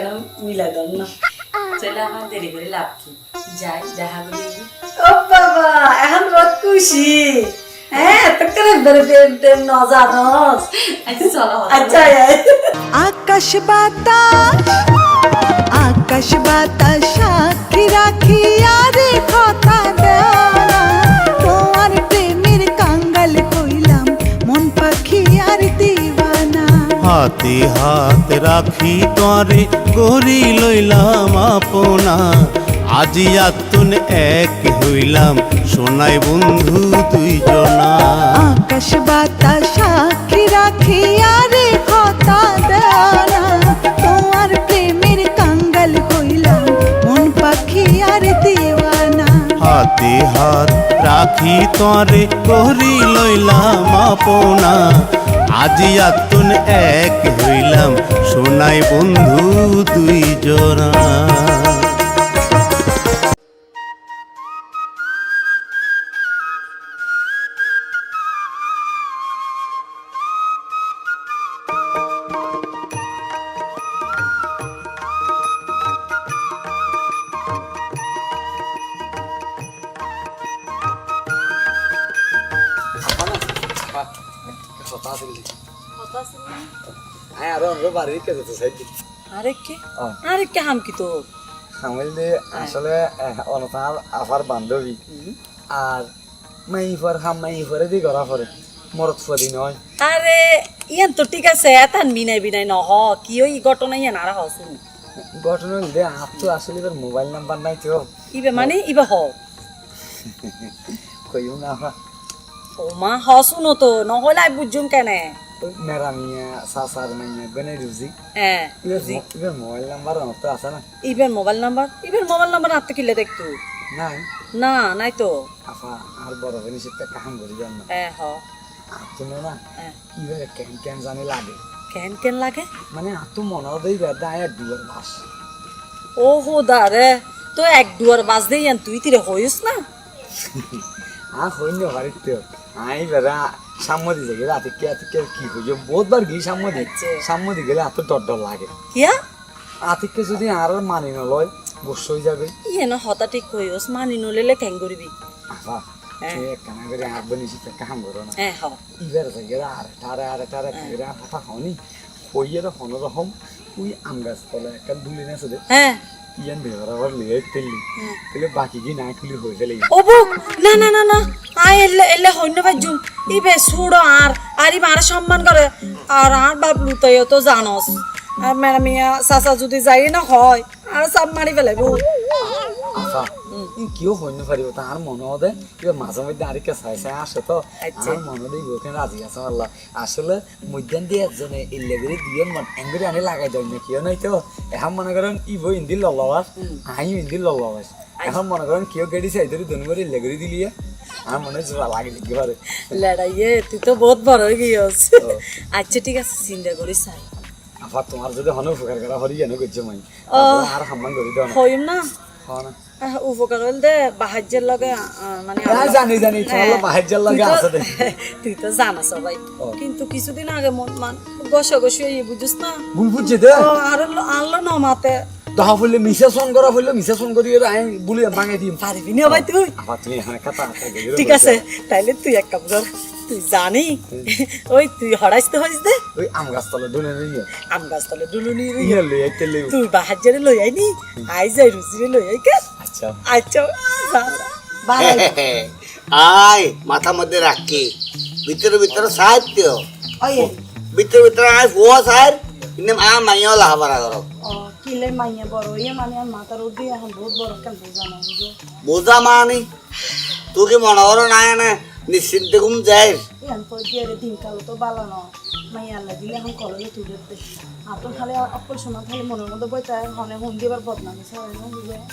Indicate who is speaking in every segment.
Speaker 1: কেন মিলাই দন না? চলে আমার দেরি করে লাভ কি? যাই দেখা করি ও বাবা এখন রোদ খুশি। হ্যাঁ আচ্ছা আচ্ছা
Speaker 2: আকাশ বাতাস আকাশ বাতাস সাক্ষী রাখি আরে কথা দেওয়া।
Speaker 3: হাতে হাত রাখি তরে গড়ি লইলাম আপনা। আজি আতুন এক হইলাম সোনাই বন্ধু দুইজনা।
Speaker 2: আকাশ বাতাস সাক্ষী রাখি আরে কথা দেওয়া তোমার প্রেমের কাঙ্গাল কইলাম মন পাখি আর দিবানা
Speaker 3: হাতে হাত রাখি তরে গড়ি লইলাম আপনা। আজি আতুন এক হইলাম সোনাই বন্ধু দুই
Speaker 4: হ্যাঁ আরও আমরা বাড়ির কাছে তো সাইড
Speaker 1: আরে কে? আরে কে হাম কি তো
Speaker 4: আমাদের আসলে অনতার আফার বান্ধবী। আর মাই ফর হাম মাই ফরে দি গড়া ফরে মরত ফদি নয়।
Speaker 1: আরে ইয়ান তো ঠিক আছে এতান বিনাই বিনাই ন হ কি ওই ঘটনা ইয়ান আর হসুন
Speaker 4: ঘটনা হইলে আপ তো আসলে এবার মোবাইল নাম্বার নাই তো।
Speaker 1: ইবে মানে ইবে হ।
Speaker 4: কইও না।
Speaker 1: ও মা হসুন তো নহলে আই বুঝুম কেনে।
Speaker 4: মেরা মিয়া সাসার মাইয়া গনে রুজি
Speaker 1: হ্যাঁ
Speaker 4: এবার এবার মোবাইল নাম্বার তো আছে না
Speaker 1: ইবের মোবাইল নাম্বার ইবের মোবাইল নাম্বার আত্ম কিলে দেখতু
Speaker 4: নাই
Speaker 1: না নাই তো
Speaker 4: আফা আর বড় হইনি সেটা কাহাম করি জান না
Speaker 1: হ্যাঁ হ
Speaker 4: আতো না। এবার কেন কেন জানি লাগে
Speaker 1: কেন কেন লাগে
Speaker 4: মানে আতো মনে দেই বেদা আয় দুয়ার বাস
Speaker 1: ও হো দা রে তো এক দুয়ার বাজ দে ইয়ান তুই তিরে হইস না
Speaker 4: আ হইনি বাড়িতে আই বেড়া সাম্মদি থেকে রাতে কে আতে কি হইছে বহুতবার গিয়ে সাম্মদি
Speaker 1: আচ্ছা।
Speaker 4: সাম্মদি গেলে এত ডর ডর লাগে।
Speaker 1: কিয়া
Speaker 4: আতিককে যদি আর মানি নলয় বস হয়ে যাবে।
Speaker 1: ইয়ে না হতা ঠিক হইস মানি নলেলে কেন করবি।
Speaker 4: কথা হনি হইয়ে হন রকম ওই আম গাছ তলে একটা দুলি না
Speaker 1: হ্যাঁ।
Speaker 4: ইয়ান বেবার আবার লিয়ে তেলি তাহলে বাকি কি না খুলি হয়ে গেলে
Speaker 1: ও না না না না। আয় এলে এলে হইন্য ভাইজুম ইবে সুড়ো আর আর আর সম্মান করে। আর আর বাবলু তো তো জানস। আর ম্যাডাম ইয়া চাচা যদি যাই না হয় আর চাপ মারি ফেলাইব।
Speaker 4: আফা কিও হইতে পারিব তার মনে হতে এবার মাঝে মধ্যে আরেকটা চাই চাই আসে তো।
Speaker 1: আচ্ছা।
Speaker 4: আমার মনে দেই ওখানে রাজি আছে আল্লাহ। আসলে মধ্যাহ্ন দিয়ে একজনে ইল্লে দিয়ে মন এঙ্গুরি আনি লাগাই দেয় না কিও নাই তো? এখন মনে করেন ইবো ইন্দি লল্লাবাস আইও ইন্দি লল্লাবাস এখন মনে করেন কিও গেড়ি চাই ধরে দুন করে করে দিলিয়ে? আমার মনে হচ্ছে লাগে লিখতে পারে
Speaker 1: লড়াইয়ে তুই তো বহুত বড় হয়ে গিয়েছ আচ্ছা ঠিক আছে চিন্তা করিস চাই।
Speaker 4: আফা তোমার যদি হন উপকার করা হরি জানো করছে মই আর সম্মান করে দাও
Speaker 1: হইম না? উপকার হল দে বাহাজ্যের লগে মানে
Speaker 4: জানি জানি
Speaker 1: হ্যাঁ।
Speaker 4: বাহাজ্যের লগে আছে
Speaker 1: তুই তো জানা সবাই। কিন্তু কিছুদিন আগে মন মান গসা গসি বুঝিস না?
Speaker 4: ভুল বুঝছে দে।
Speaker 1: আর আনলো না মাতে।
Speaker 4: দহা ফুললে মিশা ফোন করা ফুললে মিশা ফোন করি আই বুলি ভাঙে দিম।
Speaker 1: পারবি না ভাই তুই?
Speaker 4: আবার কথা
Speaker 1: ঠিক আছে তাইলে তুই এক কাম কর। তুই জানি। ওই তুই হরাইতে হইস দে।
Speaker 4: ওই আম গাছ তলে ডুনে নিয়ে
Speaker 1: আম গাছ তলে ডুলুনি রে।
Speaker 4: ইয়ে লই আইতে লই।
Speaker 1: তুই বাহাজ্জারে লই আইনি। আই যাই রুচিরে লই আই কে।
Speaker 4: আচ্ছা।
Speaker 1: আচ্ছা। বাই
Speaker 5: আয় মাথা মধ্যে রাখি ভিতরে ভিতরে সাহিত্য
Speaker 1: ওই
Speaker 5: ভিতরে ভিতরে আয় ফুয়া সাহেব কিন্তু আ মাইও লাহাবারা করো।
Speaker 1: ও কিলে মাইয়া বড় ইয়ে মানে মাথার উদ্দি এখন বহুত বড় কেন বোঝা না বুঝো
Speaker 5: মানি। তুই কি মনে করো না না নিশ্চিন্তে ঘুম
Speaker 1: যায়। দিয়ে রে তো ন। মাইয়া এখন কলেজে তুলে আতন খালি অপর সময় খালি মনের মধ্যে বইতে হনে হুন দিবার বদনামি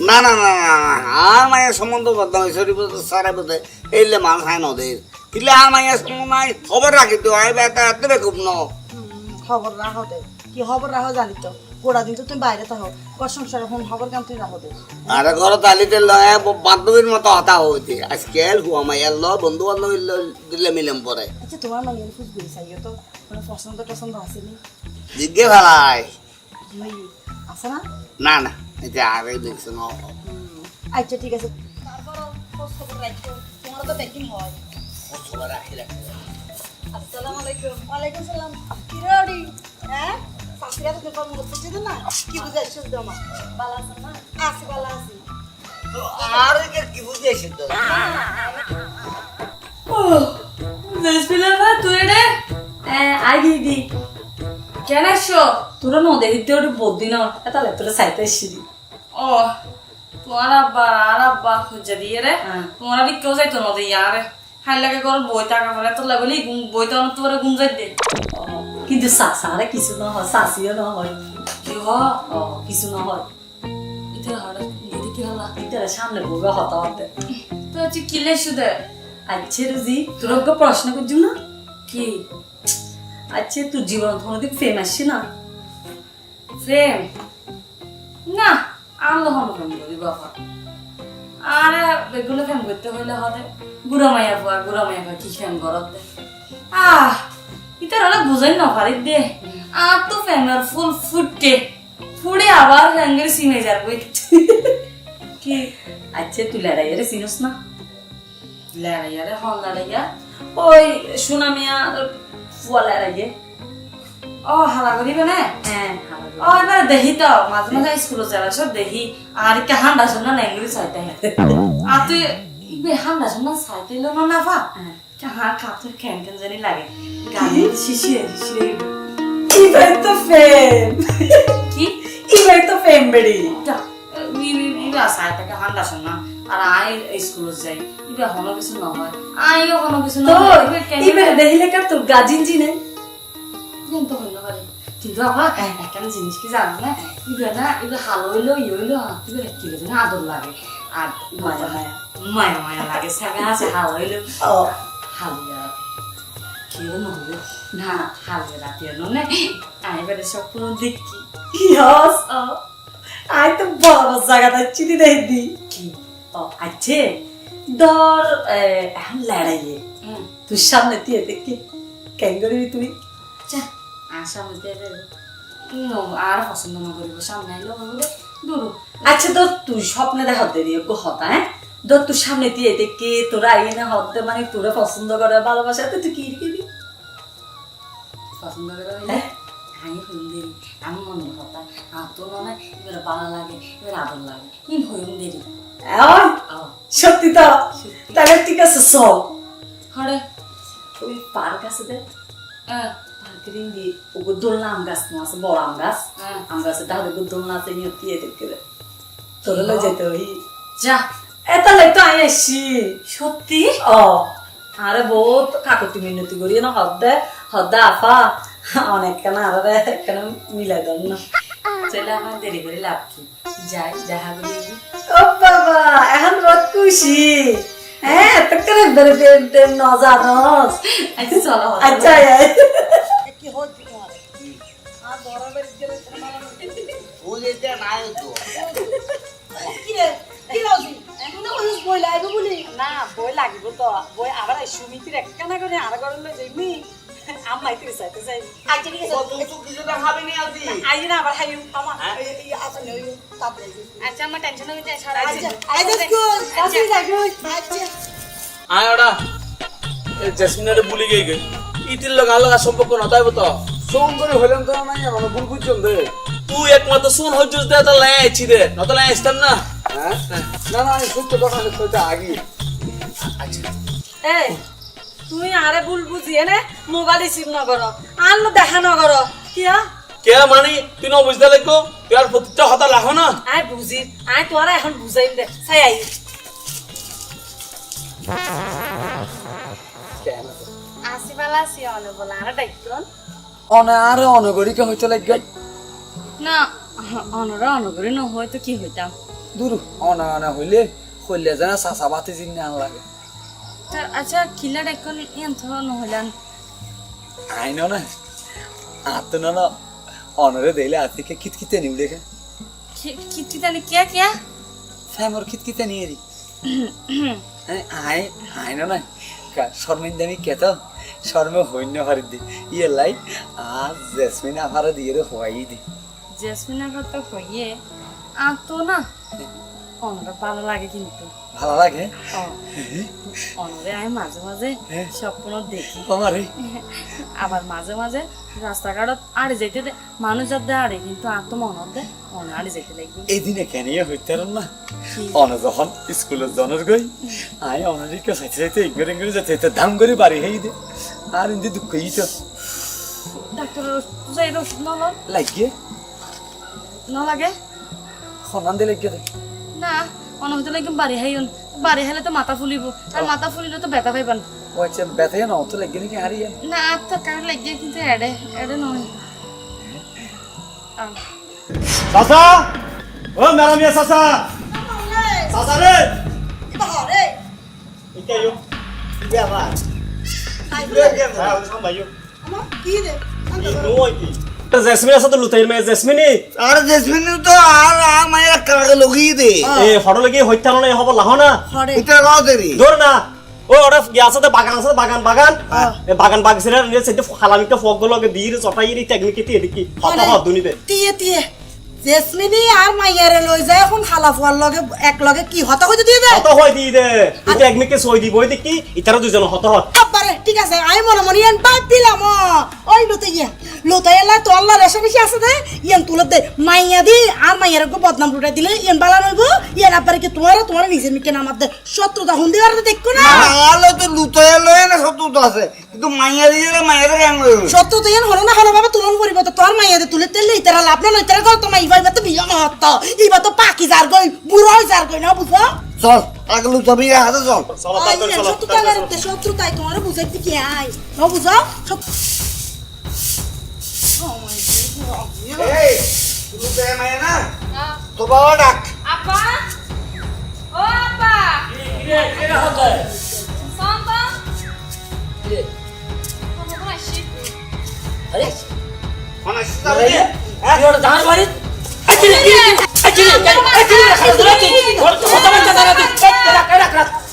Speaker 1: না
Speaker 5: না না না না না আর মায়ের সম্বন্ধ বদনাম সরি সারা বোধ এইলে মানুষ হয় নদের কিলে আর মায়ের সম্বন্ধ নাই খবর রাখি তো আই বেটা এত খুব ন।
Speaker 1: খবর রাখো কি খবর রাখো জানি তো। গোড়া দিন তো তুমি বাইরে থাকো। কর সংসারে হুন খবর কেন তুই রাখো দে
Speaker 5: আর ঘর তালিতে লয় বান্ধবীর মতো হতা হইতে। আজকে হুয়া মাইয়ার ল বন্ধু বান্ধবী দিলে মিলেম পরে।
Speaker 1: আচ্ছা তোমার খুব বেশি চাইও তো। মানে পছন্দ টছন্দ আসেনি?
Speaker 5: জিজ্ঞে
Speaker 1: ওই আছে না?
Speaker 5: না না এটা আগে দেখছ না।
Speaker 1: আচ্ছা ঠিক আছে।
Speaker 6: আসসালামু আলাইকুম। ওয়ালাইকুম সালাম। কি হ্যাঁ? পাখিরা তো কম করতেছে না কি বুঝাইছিস দমা ভালো আছেন না আছি ভালো আছি
Speaker 5: আর কি বুঝেছি তো
Speaker 1: জেসপিলা না তুই রে আই দিদি কেন আসছো তোরা নদে দিতে ওটা বদ্দি না তাহলে তোরা সাইতে এসেছি
Speaker 7: ও তোমার আব্বা আর আব্বা খুঁজে দিয়ে রে। তোমার আবার কেউ যাইতো না দিয়ে আরে হাই লাগে কর বই টাকা ফেলে তোর লাগলি বইটা অনেক তোমার গুম যাই দে
Speaker 1: কিন্তু সাসারে কিছু না হয় সাসিও না হয়
Speaker 7: কি হ
Speaker 1: ও কিছু না হয়
Speaker 7: ইতে হরে দিদি কি হলা
Speaker 1: ইতারা সামনে বলবে হতা হতে
Speaker 7: তো হচ্ছে কিলে শুধু
Speaker 1: আচ্ছা রুজি তোর প্রশ্ন করছি না
Speaker 7: কি
Speaker 1: আচ্ছা তোর জীবন কোনোদিন ফেমাস না
Speaker 7: প্রেম না তখন প্রেম করি বাবা আরে বেগুলো ফেম করতে হইলে হতে বুড়া মাইয়া বুয়া বুড়া মাইয়া বুয়া কি ফেম করত আহ ইতার অনেক বুঝাই না পারি দে আর তো ফেমের ফুল ফুটকে ফুড়ে আবার ফ্যাঙ্গের সিমে যাবই কি
Speaker 1: আচ্ছা তুই লড়াইয়ারে চিনস না
Speaker 7: লড়াইয়া রে হন লড়াইয়া
Speaker 1: ওই সুনামিয়া ফুয়া লড়াইয়ে
Speaker 7: ও হালা করিবে না
Speaker 1: হ্যাঁ
Speaker 7: ও এবার দেখি তো মাঝে মাঝে স্কুলে যাওয়ার সব দেখি আর কে হান্ডা না ইংলিশ চাইতে আর তুই হান্ডা শুনে চাইতে এলো না নাফা কাহার কাতুর কেন কেন জানি লাগে গালি শিশিরে শিশিরে
Speaker 1: ইবাই তো ফেম
Speaker 7: কি
Speaker 1: ইবাই তো ফেম বেড়ি
Speaker 7: ইবা চাইতে কে হান্ডা শুনা আর আই স্কুলে যাই ইবা হনো কিছু নহয় আইও হনো কিছু
Speaker 1: তো
Speaker 7: নহয় ইবে
Speaker 1: দেখিলে কার তোর গাজিন জি নাই
Speaker 7: কিন্তু হইল পারে কিন্তু আবার একটা জিনিস কি জানো না ইবে না ইবে হালো হইল ই হইল ইবে কি না আদর লাগে আর
Speaker 1: মায়া মায়া
Speaker 7: মায়া মায়া লাগে সাগা আছে হালো হইল
Speaker 1: ও
Speaker 7: হালিয়া কেউ নহবে না হালিয়া রাতে নে আমি বেড়ে স্বপ্ন দেখি
Speaker 1: ইয়স আই তো বড়
Speaker 7: কি
Speaker 1: ও ধর eh, এখন লড়াইয়ে তোর সামনে দিয়ে দেখি কেন করবি তুই
Speaker 7: যা আশা মধ্যে নো আর পছন্দ না করিব সামনে আইলো দূর
Speaker 1: আচ্ছা তো তুই স্বপ্নে দেখা গো হতা হ্যাঁ ধর তোর সামনে দিয়ে দেখে তোরা আইয়ে না হতে মানে তোরা পছন্দ করে ভালোবাসা তো তুই কি
Speaker 7: পছন্দ করে
Speaker 1: হ্যাঁ?
Speaker 7: আমি হইম দেরি আমি মনে কথা আর তো মনে এবার ভালো লাগে এবার আদর লাগে ইন হইম দেরি।
Speaker 1: সত্যি তো? তাহলে ঠিক আছে চল।
Speaker 7: হরে।
Speaker 1: ওই পার্ক আছে দেখ
Speaker 7: হ্যাঁ।
Speaker 1: পার্কের ইন্দি ওগো দোলনা আম গাছ না আছে বড় আম গাছ।
Speaker 7: হ্যাঁ।
Speaker 1: আম গাছে তাহলে ওগো দোলনা আছে নিয়ে দিয়ে দেখতে তোরা যেতে ওই
Speaker 7: যা।
Speaker 1: এটা লাই তো আই আসি
Speaker 7: সত্যি?
Speaker 1: ও আরে বহুত কাকতি মিনতি করি না হদ্দে হদ্দে আফা। অনেক কেন আরে কেন মিলাই দেন না।
Speaker 7: চলে আমার দেরি করে লাভ কি? যাই দেখা করি।
Speaker 1: ও বাবা এখন রোদ খুশি হ্যাঁ এত করে বেরে জানস।
Speaker 7: আচ্ছা চলো
Speaker 1: আচ্ছা আয়।
Speaker 6: কি হচ্ছে তোমার আর বড় বাড়ি গেলে
Speaker 5: ও নাই। তো।
Speaker 6: কি রে কি বই লাগবে বলি। না বই লাগিব তো। বই আবার সুমিতির একখানা করে আর করলে যাইমি। আম্মাই তুই চাইতে চাই। আচ্ছা ঠিক আছে।
Speaker 5: তুমি তো কিছু নি
Speaker 6: না আবার আসলে ওই
Speaker 7: আচ্ছা আমার টেনশন হয়ে সারা
Speaker 6: আচ্ছা আই জাস্ট গো আসি লাগবে আচ্ছা
Speaker 8: আয় ওটা জেসমিনারে বুলি গই গে ইতির লগা লগা সম্পর্ক নতাইব তো।
Speaker 4: সোম করে হইলাম তো নাই আমার ভুল বুঝছন দে
Speaker 8: তুই একমাত্র শুন হজ্জুস দে তো লাই আইছি রে নতো লাই আসতাম না।
Speaker 4: হ্যাঁ? না না আমি সত্য কথা সত্য আগে।
Speaker 6: এই তুমি আরে ভুল বুঝিয়ে নে মোবাইল রিসিভ ন করো দেখা ন করো কিয়া?
Speaker 8: কে মানি তুই ন বুঝতে লাগবো তুই আর প্রতিটা হতা লাহ না।
Speaker 6: আই বুঝি আই তোরা এখন বুঝাইম দে চাই আই
Speaker 7: আসি পালা আসি অনে বলা আর দায়িত্ব
Speaker 4: অনে আরে অনগরিকে হইতে লাগে
Speaker 7: না অনরা অনগরি ন হয়তো কি হইতাম?
Speaker 4: দূর অনে অনে হইলে হইলে যেন চাচা বাতি জিন না লাগে।
Speaker 7: আচ্ছা কিলার এখন এন্থ নহলান।
Speaker 4: আইন না আত না না অনরে দেইলে আতিকে কিতকিতে নিউ দেখে।
Speaker 7: কিতি তানি কিয়া কিয়া?
Speaker 4: ফ্যামর কিতকিতে নিয়ে রি আই আইন না শর্মিন্দামি কেত শর্মে হইন্য হারি দি। ইয়ে লাই আজ জেসমিন আফারে দিয়ে রে হওয়াই দি
Speaker 7: জেসমিনের কথা কইয়ে আর তো না অনরা ভালো লাগে কিন্তু।
Speaker 4: ভালো লাগে?
Speaker 7: অনরে আমি মাঝে মাঝে স্বপ্ন দেখি।
Speaker 4: আমারে
Speaker 7: আবার মাঝে মাঝে রাস্তাঘাটত আড়ে যাইতে দে মানুষ যাতে আড়ে কিন্তু আর তো মনত দে মনে আড়ে যাইতে লাগবে।
Speaker 4: এই দিনে কেন হইতে না? অন যখন স্কুলের জনের গই আই অনারিকে সাইতে সাইতে ইগরে ইগরে যেতে যেতে দাম করে বাড়ি হেই দে। আর ইন্দি দুঃখ ই তো
Speaker 7: ডাক্তারের ওষুধ যাই নল
Speaker 4: লাগিয়ে।
Speaker 7: ন লাগে?
Speaker 4: সনান দিলে লাগিয়ে দে
Speaker 7: না অনহতে লাগি বাড়ি হাইন বাড়ি হাইলে তো মাথা ফুলিব আর মাথা ফুলিলে তো ব্যথা পাইবান
Speaker 4: ও আচ্ছা ব্যথায় না অত লাগিয়ে নাকি হারিয়ে
Speaker 7: না আর তো কারও লাগিয়ে কিন্তু এড়ে এড়ে নয় আহ,
Speaker 8: চাচা! ও মেরামিয়া চাচা! চাচা রে ইকে আইও ইকে আবার হ্যাঁ ওই সামনে আইও
Speaker 6: কি রে
Speaker 8: নো আইতি জেসমিন আছে তো লুতাইর মে জেসমিনি?
Speaker 5: আর জেসমিন তো আর আর মায়ের কাকে লগিয়ে দে।
Speaker 8: এ হড় লাগি হইতা না হব লাহ না।
Speaker 5: এটা গাও দেরি
Speaker 8: ধর না। ও ওটা গিয়ে আছে বাগান আছে বাগান বাগান। এ বাগান বাগিছে নিয়ে সেটা খালামিটা ফকগুলো দিয়ে চটাই রে টেকনিক কি এদিকে। হত হত দুনিতে।
Speaker 6: তিয়ে তিয়ে জেসমিনি আর মাইয়ারে লই যায় এখন খালা ফুয়ার লগে এক লগে কি হতা কইতে দিয়ে দেয়?
Speaker 8: হত হয় দি। দে টেকনিকে সই দিব দেখি ইতারা দুজন হত হত।
Speaker 6: আব্বারে ঠিক আছে আমি মনে মনে ইয়ান বাদ দিলাম। ওই লোতে ইয়ান লোতে এলা তো আল্লাহ রেশা বেশি আছে দে। ইয়ান তুলে দে মাইয়া দি আর মাইয়ার গো বদনাম লুটাই দিলে ইয়ান বালা নইব। ইয়ান আব্বারে কি তোমার তোমার নিজের মিকে নামার দে। শত্রুতা হুন্দি আর দেখো না।
Speaker 5: আলো তো না সব তো আছে কিন্তু মাইয়া দিয়ে
Speaker 6: তো ইয়ান হলো না হলো ভাবে তুলন করিব তো তোর মাইয়া দে তুলে তেলে ইতারা লাভ না ইতারা কর তো মাই ভাই তো বিয়া মহত্ত ইবা তো পাকি যার গই বুড়ো যার গই না বুঝো?
Speaker 5: চল আগে লুতবি হাতে চল।
Speaker 8: চলো তাড়াতাড়ি চলো
Speaker 6: শত্রু তাই শত্রু তাই তোমার বুঝাইতে কি আই? ন বুঝো?
Speaker 5: এই লুতয়ে মাইয়া না? তো বাবা ডাক।
Speaker 7: আপা? ও আপা?
Speaker 5: মানে সিতাবে হ্যাঁ
Speaker 9: দাঁড় বাড়ি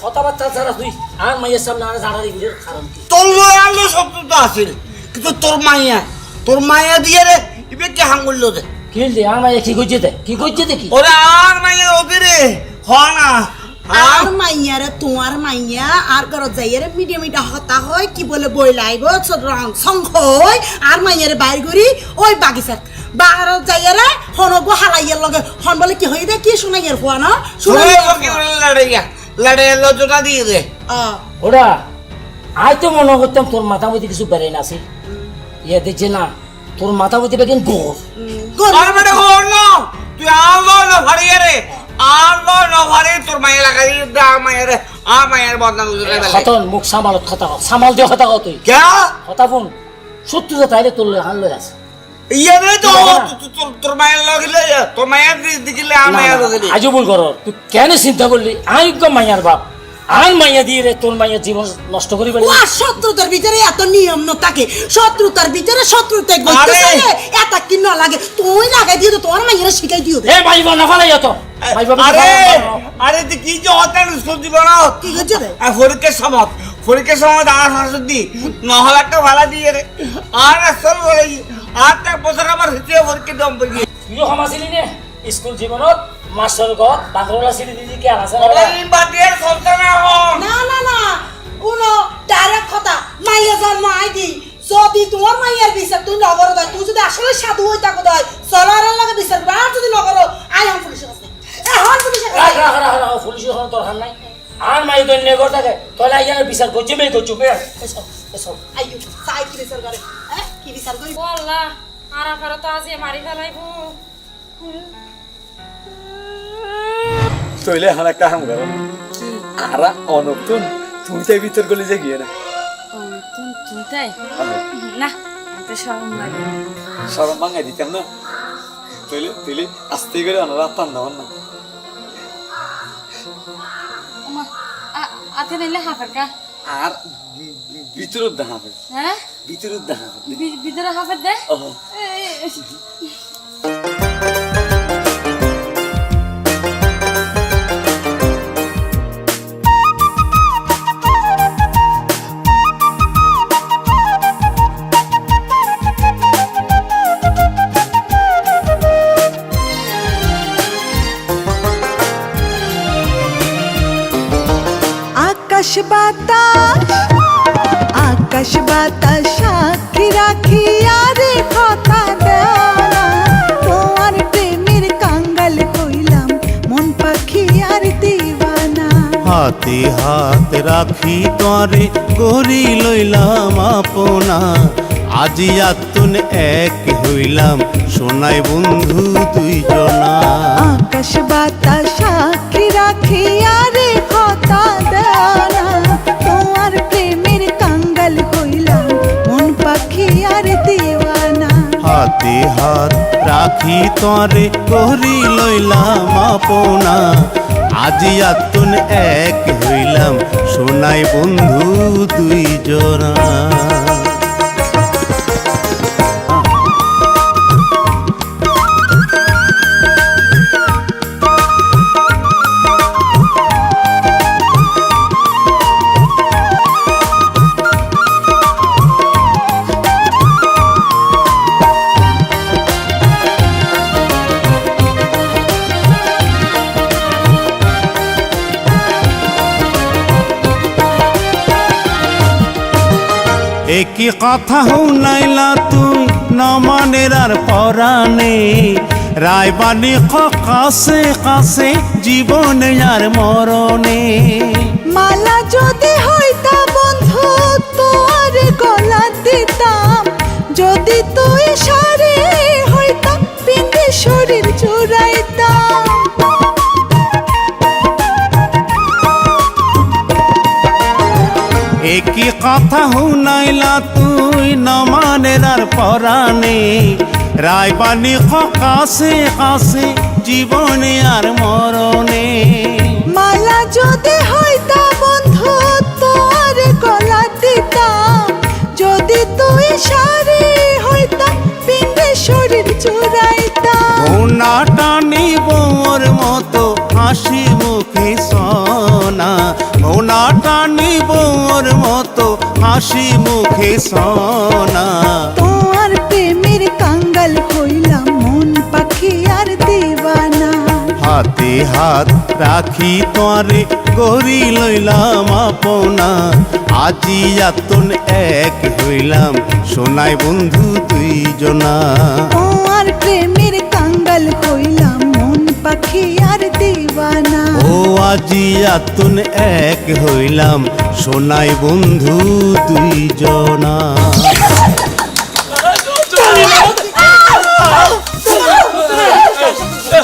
Speaker 9: কথাবার্তা ছাড়া তুই আর মাইয়ের সামনে আর জানা দিবি কারণ কি
Speaker 5: তোর লয়ে আলো সব তো আছিল কিন্তু তোর মাইয়া তোর মাইয়া দিয়ে রে ইবে কে হাঙ্গুল দে
Speaker 9: কি আর মাইয়া কি করছে কি করছে দেখি
Speaker 5: ওরে আর মাইয়া ওকে রে হ না
Speaker 6: আর মাইয়ারে তোমার মাইয়া আর ঘরত যাইয়ারে মিডিয়া মিডিয়া হতা হয় কি বলে বই লাইব রং সংখ হয় আর মাইয়ারে বাইর করি ওই বাগিচাত। বাহারত যাইয়ারে হনগো হালাইয়ার লগে হন বলে কি হই দে কি শুনাইয়ার হওয়া না?
Speaker 5: শুনে
Speaker 6: শুনাইয়ার
Speaker 5: ওকে লড়াইয়া? লজনা দিয়ে দে।
Speaker 9: ওরা আই তো মনে করতাম তোর মাথা মধ্যে কিছু বেড়ে না আছে ইয়ে দেখছে না তোর মাথা মধ্যে বেগেন গোর
Speaker 5: বেটা না? তুই আলো না রে তোর লাগাই দে বদনাম বেলে
Speaker 9: খতন মুখ সামালত কথা কও সামাল দিয়ে কথা কও তুই।
Speaker 5: কে?
Speaker 9: কথা ফোন শত্রু তাইলে তোর লই হান লই আছে
Speaker 5: ইয়ে তো তোর তোর লাগিলে তোর দিকিলে লাগিলে
Speaker 9: কর। তুই কেন চিন্তা করলি? আমি গো মাইয়ার বাপ। আর মাইয়া দিয়ে রে তোর মাইয়া জীবন নষ্ট করি
Speaker 6: শত্রুতার ভিতরে এত নিয়ম ন থাকে। শত্রুতার ভিতরে শত্রুতে গইতে! এত কি ন লাগে? তুই লাগাই দিও তো তোমার মাইয়ারে শিখাই দিও
Speaker 9: এ মাইবা না ফালাই তো।
Speaker 5: আরে আরে তুই কি যে বানাও
Speaker 6: কি হচ্ছে রে?
Speaker 5: আর ফরিকের সমত। ফরিকের সমত আর হাসদি নহলে একটা ভাড়া দিয়ে রে। আর আসল বলে আর এক বছর আমার হিতে ফরিকে দম পড়ি
Speaker 9: তুইও সমাজছিলি নে স্কুল জীবনত। মাস্টার গত বাগরলা ছিলি দিদি কে আছে না?
Speaker 5: বাদিয়ার সন্তান
Speaker 6: না না না উনো ডাইরেক্ট কথা। মাইয়া জন্ম আই দি। যদি তোমার মাইয়ার বিচার তুই নগর দেয় তুই যদি আসলে সাধু হই থাকো দেয় চলারের লাগে বিচার আর যদি নগর এখন
Speaker 9: রাখ রাখ রাখ রাখ পুলিশের কোনো দরকার নাই আর মাই তো নেগর থাকে তাহলে আইয়ার বিচার করছে মেয়ে করছ মেয়ে এসব এসব
Speaker 6: আইয়ো সাই কি বিচার করে হ্যাঁ কি বিচার করি
Speaker 7: আল্লাহ আর আপার তো আজ মারি ফেলাইবো
Speaker 4: তইলে হানা কাহাম গর আরা অনতুন তুই তাই ভিতর গলি যে গিয়ে না
Speaker 7: তুই তাই না শরম লাগে
Speaker 4: সরম ভাঙাই দিতাম না তইলে তইলে আস্তে করে অনারা পান না।
Speaker 7: আতে নিলে হাফের কা।
Speaker 4: আর ভিতরত দেখা হবে
Speaker 7: হ্যাঁ?
Speaker 4: ভিতরত দেখা হবে
Speaker 7: ভিতরে হাফের দে।
Speaker 2: আকাশ বাতাস আকাশ বাতাস সাক্ষী কথা দেওয়া। তোমার প্রেমের কাঙ্গাল হইলাম মন পাখি আর দিবানা
Speaker 3: হাতে হাত রাখি তরে গড়ি লইলাম আপনা। আজি আতুন এক হইলাম সোনাই বন্ধু তুই জনা
Speaker 2: আকাশ বাতাস সাক্ষী রাখি আর দিবানা
Speaker 3: হাতে হাত রাখি তরে করি লইলাম আপনা। আজি আতুন এক হইলাম, সোনাই বন্ধু দুই জনা একই কথা শুনাইলা তুই, নমানের আর পরাণে রায়বাণী কাছে কাছে জীবনে আর মরণে।
Speaker 2: মালা যদি হইতা বন্ধু, তোর গলা দিতাম। যদি তুই সারে হইতাম পিঙ্গে শরীর জুড়াইতাম
Speaker 3: একই কথা শুনাইলা তুই নমানের আর পরাণে রায়বাণী কাছে কাছে জীবনে আর মরণে।
Speaker 2: মালা যদি হইতা বন্ধু তোর গলা দিতাম যদি তুই সারে হইতাম পিঙ্গে শরীর জুড়াইতাম
Speaker 3: ঘোনা টানি বোর মতো হাসি মুখে সনা। ঘোনা টানি বোর মতো হাসি মুখে সনা।
Speaker 2: তোমার প্রেমের কাঙ্গাল হইলাম মন পাখি আর দিবানা।
Speaker 3: হাতে হাত রাখি তোরে গড়ি লইলাম আপনা। আজি আতন এক হইলাম সোনাই বন্ধু তুই জনা
Speaker 2: তোমার প্রেমের কাঙ্গাল হইলাম মন পাখি আর দিবানা
Speaker 3: ও আজি আতুন এক হইলাম সোনাই বন্ধু দুই জনা
Speaker 6: এ